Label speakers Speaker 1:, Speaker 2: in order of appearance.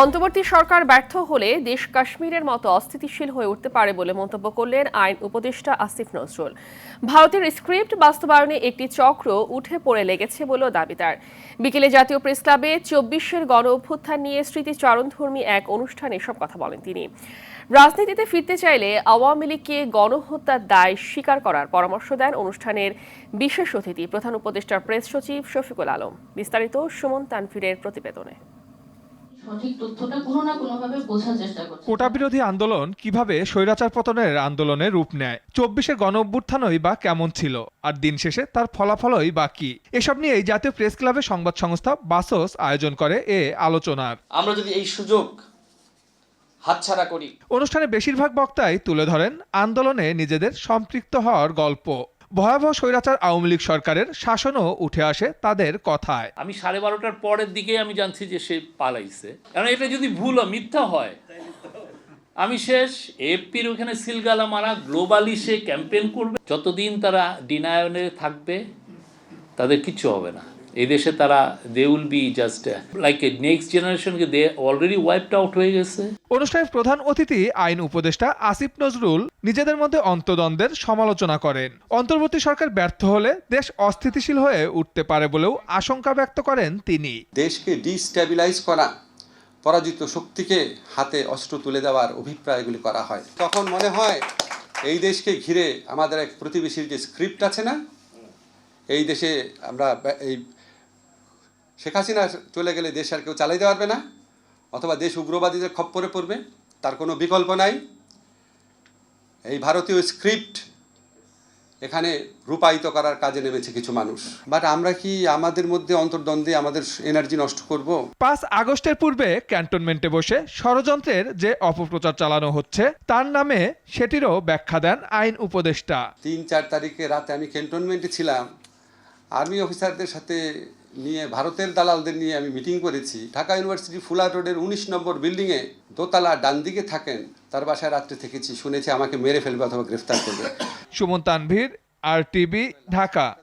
Speaker 1: অন্তর্বর্তী সরকার ব্যর্থ হলে দেশ কাশ্মীরের মতো অস্থিতিশীল হয়ে উঠতে পারে বলে মন্তব্য করলেন আইন উপদেষ্টা আসিফ নজরুল। ভারতের স্ক্রিপ্ট বাস্তবায়নে একটি চক্র উঠে পড়ে লেগেছে বলেও দাবি তার। বিকেলে জাতীয় প্রেস ক্লাবে চব্বিশের গণ অভ্যুত্থান নিয়ে স্মৃতিচারণধর্মী এক অনুষ্ঠানে এসব কথা বলেন তিনি। রাজনীতিতে ফিরতে চাইলে আওয়ামী লীগকে গণহত্যার দায় স্বীকার করার পরামর্শ দেন অনুষ্ঠানের বিশেষ অতিথি প্রধান উপদেষ্টার প্রেস সচিব শফিকুল আলম। বিস্তারিত সুমন তানফিরের প্রতিবেদনে।
Speaker 2: সঠিক তথ্যটা কোনো না কোনোভাবে বোঝার চেষ্টা করছে।
Speaker 3: কোটা বিরোধী আন্দোলন কীভাবে স্বৈরাচার পতনের আন্দোলনে রূপ নেয়? চব্বিশের গণ অভ্যুত্থানই বা কেমন ছিল? আর দিন শেষে তার ফলাফলই বা কি? এসব নিয়েই জাতীয় প্রেস ক্লাবে সংবাদ সংস্থা বাসস আয়োজন করে এ আলোচনার।
Speaker 4: আমরা যদি এই সুযোগ হাতছাড়া করি।
Speaker 3: অনুষ্ঠানে বেশিরভাগ বক্তাই তুলে ধরেন আন্দোলনে নিজেদের সম্পৃক্ত হওয়ার গল্প। ভয়াবহ স্বৈরাচার আওয়ামী লীগ সরকারের শাসনও উঠে আসে তাদের কথায়।
Speaker 5: আমি সাড়ে বারোটার পরের দিকে আমি জানছি যে সে পালাইছে। কারণ এটা যদি ভুল মিথ্যা হয়, আমি শেষ। এফপির ওখানে সিলগালা মারা গ্লোবালি সে ক্যাম্পেইন করবে। যতদিন তারা ডিনায়নে থাকবে, তাদের কিচ্ছু হবে না। এই দেশে তারা they will be just like a next জেনারেশনকে they already wiped out হয়ে গেছে।
Speaker 3: অনুষ্ঠানের প্রধান অতিথি আইন উপদেষ্টা আসিফ নজরুল নিজেদের মধ্যে অন্তদ্বন্দ্বের সমালোচনা করেন। অন্তর্বর্তী সরকার ব্যর্থ হলে দেশ অস্থিতিশীল হয়ে উঠতে পারে বলেও আশঙ্কা ব্যক্ত করেন তিনি।
Speaker 6: দেশকে ডিস্ট্যাবিলাইজ করা পরাজিত শক্তিকে হাতে অস্ত্র তুলে দেওয়ার অভিপ্রায়গুলি করা হয়। তখন মনে হয় এই দেশকে ঘিরে আমাদের এক প্রতিবেশীর যে স্ক্রিপ্ট আছে না এই দেশে আমরা ব্যা- এই শেখ হাসিনা চলে গেলে দেশ আর কেউ চালাইতে পারবে না অথবা দেশ উগ্রবাদীদের খপ্পরে পড়বে তার কোনো বিকল্প নাই। এই ভারতীয় স্ক্রিপ্ট এখানে রূপায়িত করার কাজে নেমেছে কিছু মানুষ। বাট আমরা কি আমাদের মধ্যে অন্তর্দ্বন্দ্বে আমাদের এনার্জি নষ্ট করব?
Speaker 3: পাঁচ আগস্টের পূর্বে ক্যান্টনমেন্টে বসে ষড়যন্ত্রের যে অপপ্রচার চালানো হচ্ছে তার নামে সেটিরও ব্যাখ্যা দেন আইন উপদেষ্টা।
Speaker 6: তিন চার তারিখে রাতে আমি ক্যান্টনমেন্টে ছিলাম। আর্মি অফিসারদের সাথে নিয়ে, ভারতের দালালদের নিয়ে আমি মিটিং করেছি। ঢাকা ইউনিভার্সিটি ফুলা রোডের উনিশ নম্বর বিল্ডিংয়ে দোতলা ডান দিকে থাকেন, তার বাসায় রাত্রে থেকেছি, শুনেছি আমাকে মেরে ফেলবে অথবা গ্রেফতার করবে।
Speaker 3: Suman Tanvir R TV Dhaka.